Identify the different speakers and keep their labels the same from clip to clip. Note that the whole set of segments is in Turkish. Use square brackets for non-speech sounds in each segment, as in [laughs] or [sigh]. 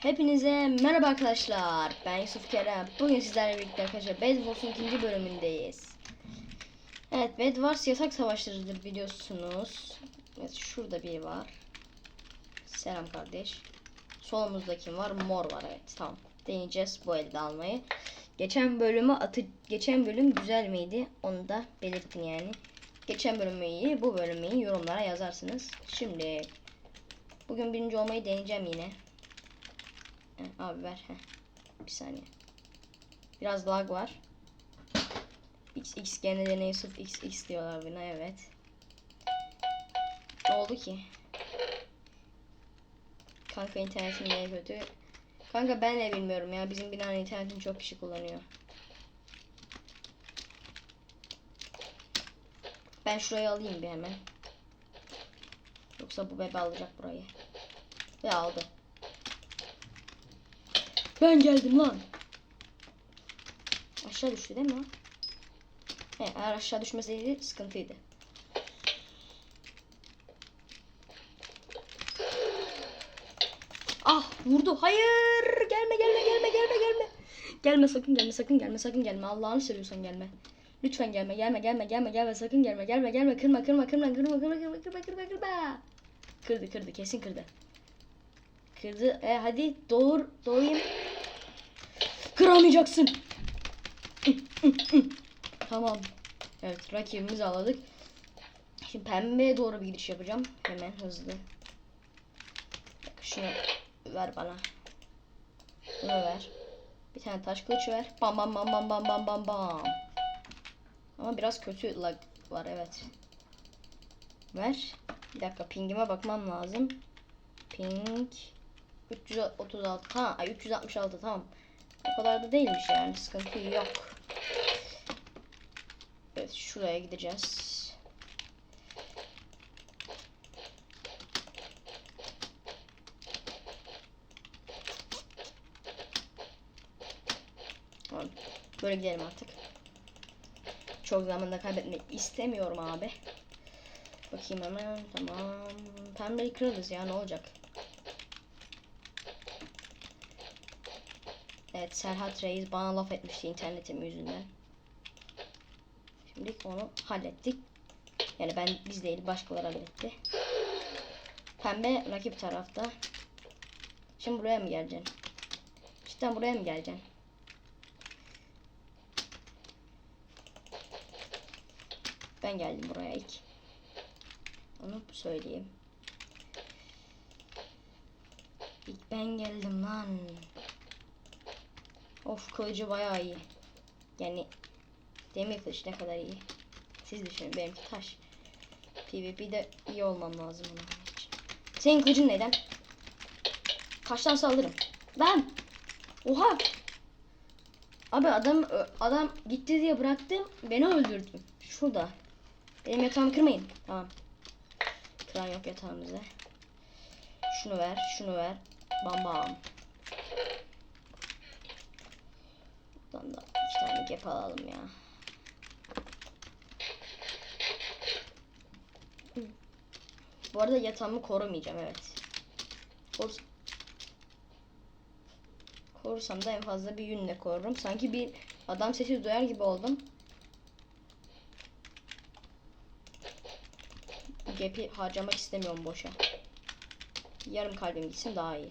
Speaker 1: Hepinize merhaba arkadaşlar. Ben Yusuf Kerem. Bugün sizlerle birlikte arkadaşlar Bed Wars'un ikinci bölümündeyiz. Evet Bed Wars yasak savaşlarıdır biliyorsunuz. Evet şurada biri var. Selam kardeş. Solumuzda kim var? Mor var evet tamam. Deneyeceğiz bu elde almayı. Geçen bölümü atı geçen bölüm güzel miydi? Onu da belirtin yani. Geçen bölümü iyi, bu bölümü iyi yorumlara yazarsınız. Şimdi bugün birinci olmayı deneyeceğim yine. Abi ver. Heh. Bir saniye. Biraz lag var. X X gene de Yusuf X X diyorlar buna evet. Ne oldu ki? Kanka internetin niye kötü? Kanka ben de bilmiyorum ya. Bizim binanın internetini çok kişi kullanıyor. Ben şurayı alayım bir hemen. Yoksa bu bebe alacak burayı. Ve aldı. Ben geldim lan. Aşağı düştü değil mi? He, eğer aşağı düşmeseydi sıkıntıydı. Ah vurdu. Hayır. Gelme gelme gelme gelme gelme. Gelme sakın gelme sakın gelme sakın gelme. Allah'ını seviyorsan gelme. Lütfen gelme gelme gelme gelme gelme sakın gelme gelme gelme kırma kırma kırma kırma kırma kırma kırma kırma kırma. Kırdı kırdı kesin kırdı. Kırdı. E hadi doğur doğayım. Kıramayacaksın. tamam. Evet rakibimizi aladık. Şimdi pembeye doğru bir gidiş yapacağım. Hemen hızlı. Şunu ver bana. Bunu ver. Bir tane taş kılıç ver. Bam bam bam bam bam bam bam bam. Ama biraz kötü lag var evet. Ver. Bir dakika pingime bakmam lazım. Ping 336 ha ay 366 tamam. O kadar da değilmiş yani sıkıntı yok. Evet şuraya gideceğiz. Tamam. Böyle gidelim artık. Çok zamanda kaybetmek istemiyorum abi. Bakayım hemen. Tamam. Pembeyi kırarız ya ne olacak. Evet Serhat Reis bana laf etmişti internetim yüzünden. Şimdi onu hallettik. Yani ben biz değil başkaları halletti. Pembe rakip tarafta. Şimdi buraya mı geleceksin? Cidden buraya mı geleceksin? Ben geldim buraya ilk. Onu söyleyeyim. İlk ben geldim lan. Of kılıcı bayağı iyi. Yani demir kılıç ne kadar iyi. Siz düşünün benimki taş. PvP'de iyi olmam lazım bunun için. Senin kılıcın neden? Kaçtan saldırırım? Lan! Oha! Abi adam adam gitti diye bıraktım. Beni öldürdü. Şurada. Benim yatağımı kırmayın. Tamam. Kıran yok yatağımızda. Şunu ver, şunu ver. Bam bam. Buradan da iki tane gap alalım ya. Bu arada yatağımı korumayacağım evet. Kor Korursam da en fazla bir yünle korurum. Sanki bir adam sesi duyar gibi oldum. Gap'i harcamak istemiyorum boşa. Yarım kalbim gitsin daha iyi.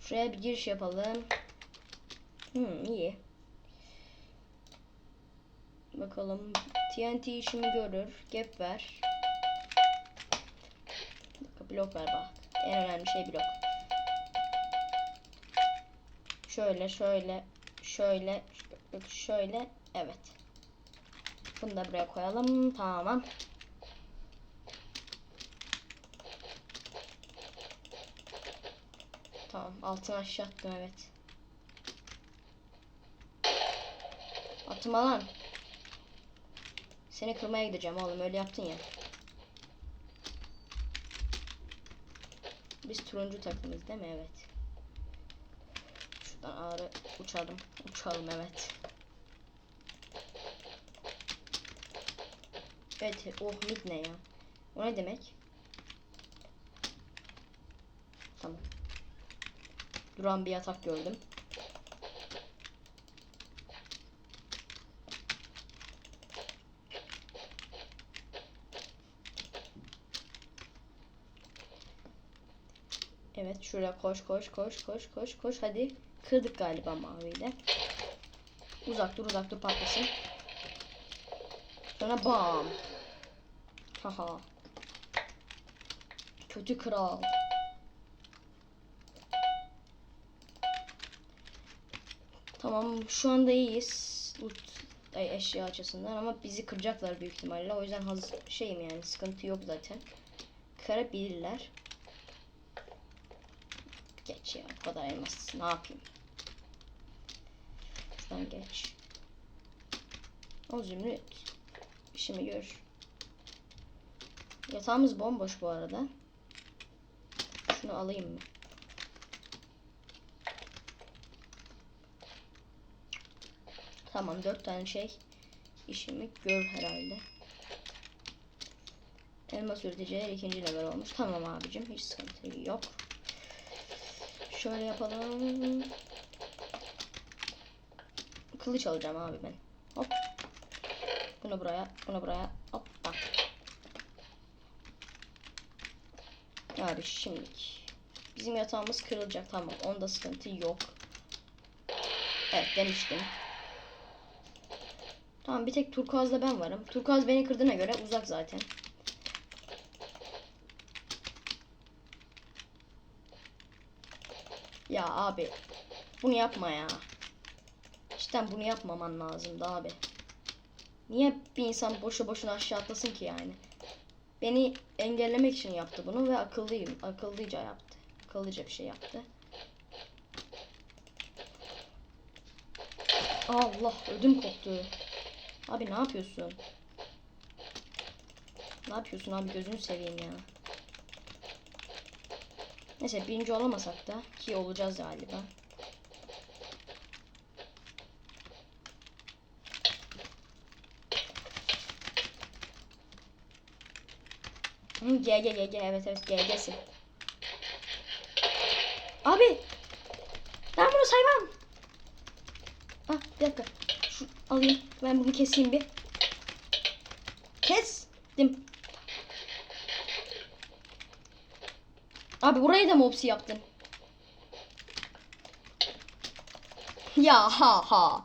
Speaker 1: Şuraya bir giriş yapalım. Hmm, iyi. Bakalım. TNT işimi görür. Gap ver. Blok ver bak. En önemli şey blok. Şöyle şöyle şöyle şöyle evet. Bunu da buraya koyalım. Tamam. Tamam altına aşağı attım evet. Atma lan. Seni kırmaya gideceğim oğlum öyle yaptın ya. Biz turuncu takımız değil mi? Evet. Şuradan ağrı uçalım. Uçalım evet. Evet. Oh mid ne ya? O ne demek? Tamam. duran bir yatak gördüm. Evet şuraya koş koş koş koş koş koş hadi. Kırdık galiba maviyi de. Uzak dur uzak dur patlasın. Sonra bam. Haha. Kötü kral. Tamam şu anda iyiyiz. Loot ay, eşya açısından ama bizi kıracaklar büyük ihtimalle. O yüzden hazır şeyim yani sıkıntı yok zaten. Kırabilirler. Geç ya bu kadar elmas. Ne yapayım? Şuradan geç. O zümrüt. İşimi gör. Yatağımız bomboş bu arada. Şunu alayım mı? Tamam dört tane şey işimi gör herhalde. Elmas üreticiler ikinci level olmuş. Tamam abicim hiç sıkıntı yok. Şöyle yapalım. Kılıç alacağım abi ben. Hop. Bunu buraya, bunu buraya. Hop. Abi şimdi bizim yatağımız kırılacak tamam. Onda sıkıntı yok. Evet demiştim. Tamam bir tek turkuazda ben varım. Turkuaz beni kırdığına göre uzak zaten. Ya abi bunu yapma ya. İşte bunu yapmaman lazımdı abi. Niye bir insan boşu boşuna aşağı atlasın ki yani? Beni engellemek için yaptı bunu ve akıllıyım. Akıllıca yaptı. Akıllıca bir şey yaptı. Allah ödüm koptu. Abi ne yapıyorsun? Ne yapıyorsun abi gözünü seveyim ya. Neyse birinci olamasak da ki olacağız galiba. Hı, GG GG evet evet GG'sin. Abi ben bunu saymam. Ah bir dakika. Şu alayım. Ben bunu keseyim bir. Kestim. Abi burayı da mopsi yaptın. Ya ha ha.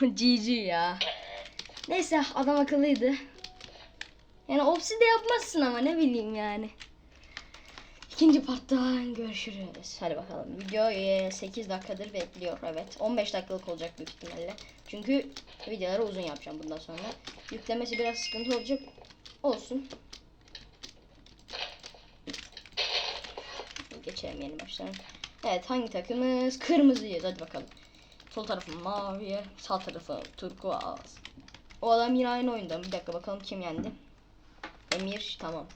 Speaker 1: [laughs] GG ya. Neyse adam akıllıydı. Yani opsi de yapmazsın ama ne bileyim yani. İkinci parttan görüşürüz. Hadi bakalım. Video e, 8 dakikadır bekliyor. Evet. 15 dakikalık olacak büyük ihtimalle. Çünkü videoları uzun yapacağım bundan sonra. Yüklemesi biraz sıkıntı olacak. Olsun. Geçelim yeni baştan. Evet hangi takımız? Kırmızıyız. Hadi bakalım. Sol tarafım mavi. Sağ tarafı turkuaz. O adam yine aynı oyunda. Bir dakika bakalım kim yendi. Emir tamam.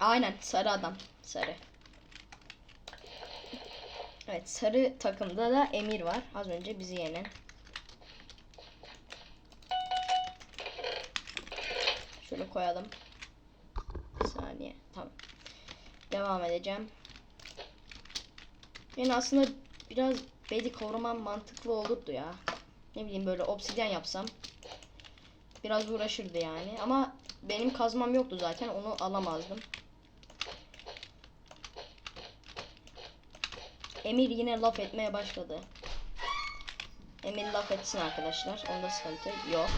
Speaker 1: Aynen sarı adam. Sarı. Evet sarı takımda da Emir var. Az önce bizi yenen. Şöyle koyalım. Bir saniye. Tamam. Devam edeceğim. Yani aslında biraz bedi korumam mantıklı olurdu ya. Ne bileyim böyle obsidyen yapsam. Biraz uğraşırdı yani. Ama benim kazmam yoktu zaten. Onu alamazdım. Emir yine laf etmeye başladı. Emir laf etsin arkadaşlar. Onda sıkıntı yok.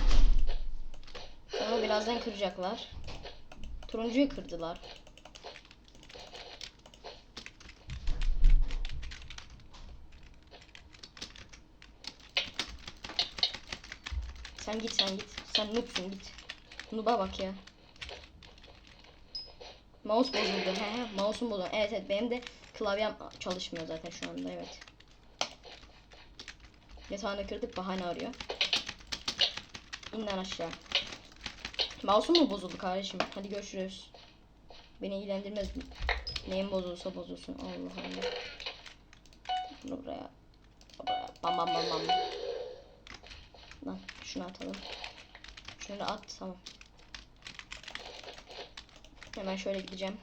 Speaker 1: Onu birazdan kıracaklar. Turuncuyu kırdılar. Sen git sen git. Sen noobsun git. Noob'a bak ya. Mouse bozuldu. He he mouse'um bozuldu. Evet evet benim de klavyem çalışmıyor zaten şu anda evet. Yatağını kırdık bahane arıyor. İn lan aşağı. Mouse'um mu bozuldu kardeşim? Hadi görüşürüz. Beni ilgilendirmez. Neyim bozulsa bozulsun. Allah Allah. Bunu. Buraya. Bam bam bam bam. Lan şunu atalım. Şunu at tamam. Hemen şöyle gideceğim.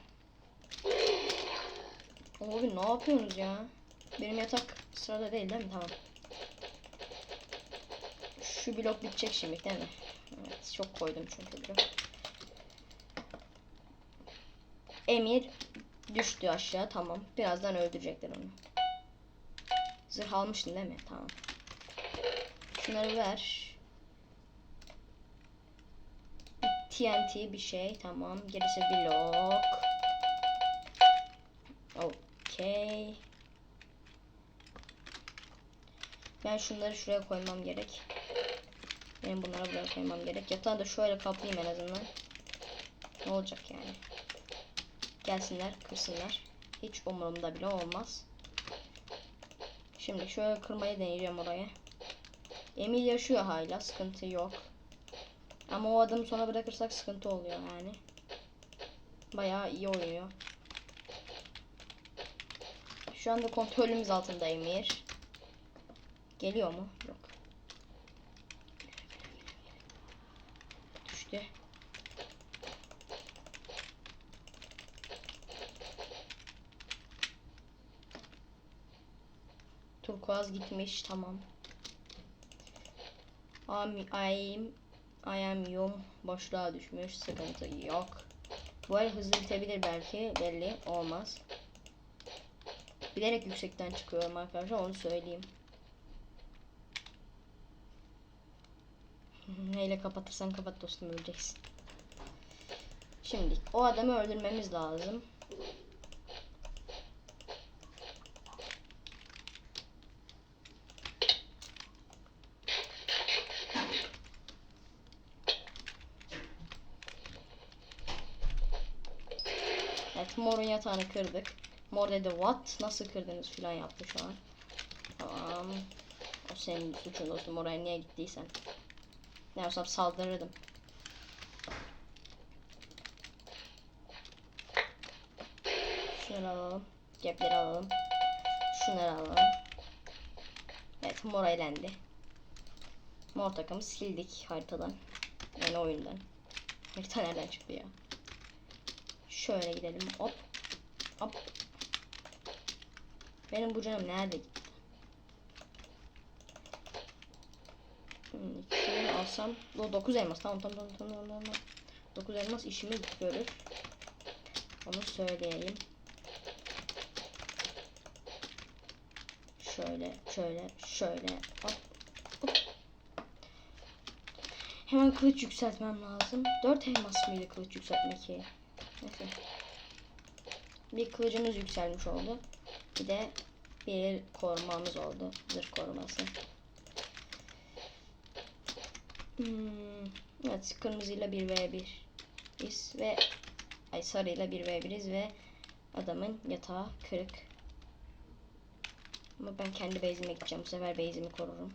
Speaker 1: Abi ne yapıyorsunuz ya? Benim yatak sırada değil değil mi? Tamam. Şu blok bitecek şimdi değil mi? Evet çok koydum çünkü blok. Emir düştü aşağı tamam. Birazdan öldürecekler onu. Zırh almıştın değil mi? Tamam. Şunları ver. TNT bir şey tamam. Gerisi blok. Okey. Ben şunları şuraya koymam gerek. Benim bunları buraya koymam gerek. Yatağı da şöyle kaplayayım en azından. Ne olacak yani? Gelsinler, kırsınlar. Hiç umurumda bile olmaz. Şimdi şöyle kırmayı deneyeceğim oraya. Emil yaşıyor hala, sıkıntı yok. Ama o adamı sona bırakırsak sıkıntı oluyor yani. Bayağı iyi oynuyor. Şu anda kontrolümüz altında Emir. Geliyor mu? Yok. Düştü. Turkuaz gitmiş tamam. Am I'm I am yum boşluğa düşmüş sıkıntı yok. Bu el hızlı bitebilir belki belli olmaz. Bilerek yüksekten çıkıyorum arkadaşlar onu söyleyeyim. [laughs] Neyle kapatırsan kapat dostum öleceksin. Şimdi o adamı öldürmemiz lazım. Morun yatağını kırdık. Mor dedi what? Nasıl kırdınız filan yaptı şu an. Tamam. O senin suçun dostum oraya niye gittiysen. Ne yapsam saldırırdım. Şunları alalım. Cepleri alalım. Şunları alalım. Evet mor elendi. Mor takımı sildik haritadan. Yani oyundan. Harita nereden çıktı ya? Şöyle gidelim. Hop. Hop. Benim bu canım nerede gitti? Hmm, ikisini alsam. O 9 elmas. Tamam tamam tamam tamam tamam. 9 elmas işimi görür. Onu söyleyeyim. Şöyle, şöyle, şöyle. Hop. hop. Hemen kılıç yükseltmem lazım. 4 elmas mıydı kılıç yükseltmek ki? Neyse. Bir kılıcımız yükselmiş oldu. Bir de bir korumamız oldu. Zırh koruması. Hmm, evet kırmızıyla 1 v 1 biz ve ay sarıyla 1 v 1'iz ve adamın yatağı kırık. Ama ben kendi base'ime gideceğim. Bu sefer base'imi korurum.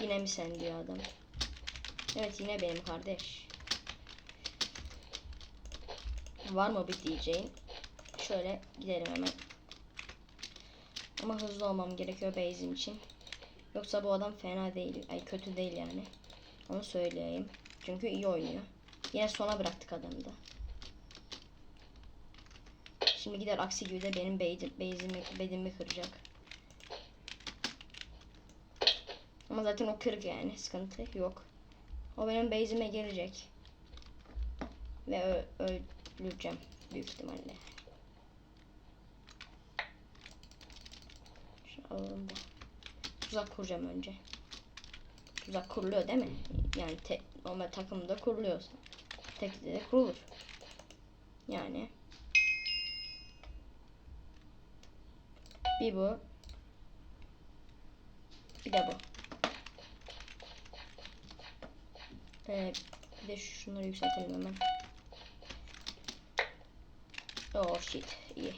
Speaker 1: Yine mi sen diyor adam. Evet yine benim kardeş. Var mı bir? Şöyle gidelim hemen. Ama hızlı olmam gerekiyor base'im için. Yoksa bu adam fena değil. Ay kötü değil yani. Onu söyleyeyim. Çünkü iyi oynuyor. Yine sona bıraktık adamı da. Şimdi gider aksi gibi de benim base'imi, bedimi kıracak. Ama zaten o kırık yani. Sıkıntı yok. O benim base'ime girecek. Ve öleceğim. Büyük ihtimalle. Şunu alalım da. Tuzak kuracağım önce. Tuzak kuruluyor değil mi? Yani te, normal takımda kuruluyor. Tekte de kurulur. Yani. Bir bu. Bir de bu. Ee, bir de şunları yükseltelim hemen. Oh shit. iyi.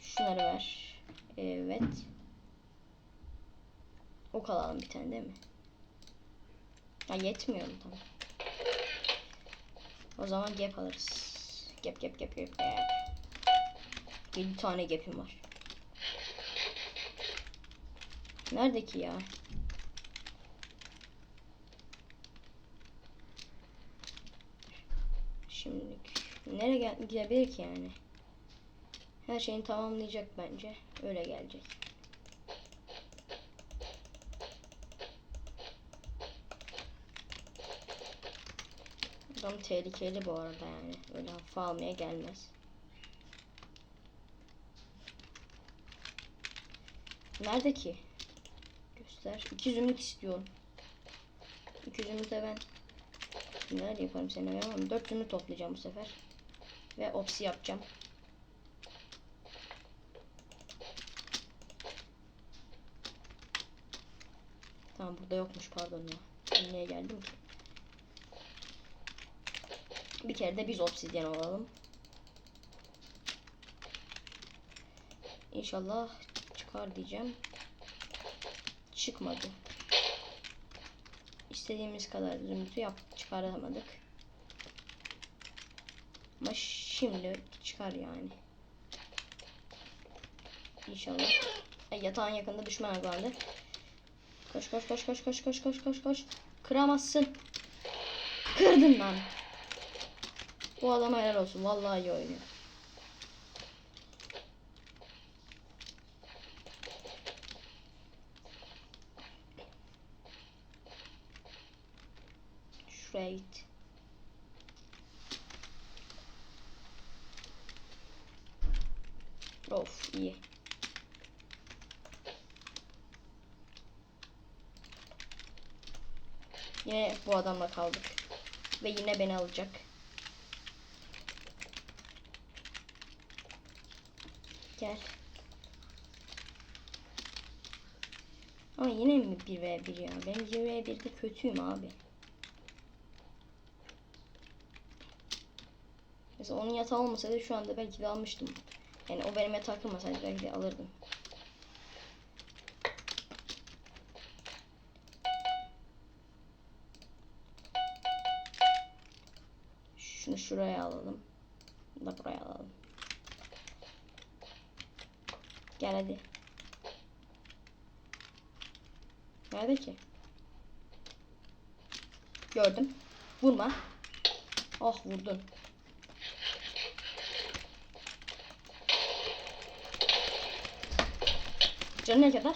Speaker 1: Şunları ver. Evet. Ok alalım bir tane değil mi? Ha yetmiyor tamam. O zaman gap alırız. Gap gap gap gap gap. 7 tane gap'im var. Nerede ki ya? Şimdi nereye gidebilir ki yani? Her şeyini tamamlayacak bence. Öyle gelecek. Adam tehlikeli bu arada yani. Öyle hafife almaya gelmez. Nerede ki? Göster. İki zümrüt istiyorum. İki zümrüte ben neler yaparım seni ama dört zümrüt toplayacağım bu sefer. Ve opsi yapacağım. Tamam burada yokmuş pardon ya. Niye geldim ki? Bir kere de biz obsidyen olalım. İnşallah çıkar diyeceğim. Çıkmadı. İstediğimiz kadar zümrütü yap çıkaramadık. Ama şimdi çıkar yani. İnşallah. Ay, yatağın yakında düşman avlandı. Koş koş koş koş koş koş koş koş koş. Kıramazsın. Kırdın lan. Bu adama helal olsun. Vallahi iyi oynuyor. Şuraya git. Of iyi. Yine bu adamla kaldık. Ve yine beni alacak. Gel. Ama yine mi 1v1 ya? Ben 1v1'de kötüyüm abi. Mesela onun yatağı olmasaydı şu anda belki de almıştım. Yani o benim yatağa kırmasaydı belki de alırdım. Şunu şuraya alalım. Bunu da buraya alalım. Gel hadi. Nerede ki? Gördüm. Vurma. Oh vurdun. Canı ne kadar?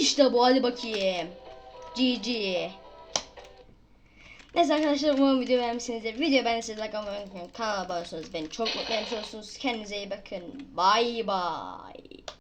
Speaker 1: İşte bu hadi bakayım. GG. Neyse arkadaşlar umarım video beğenmişsinizdir. Video beğendiyseniz like atmayı unutmayın. Kanala abone olursanız beni çok mutlu etmiş olursunuz. Kendinize iyi bakın. Bye bye.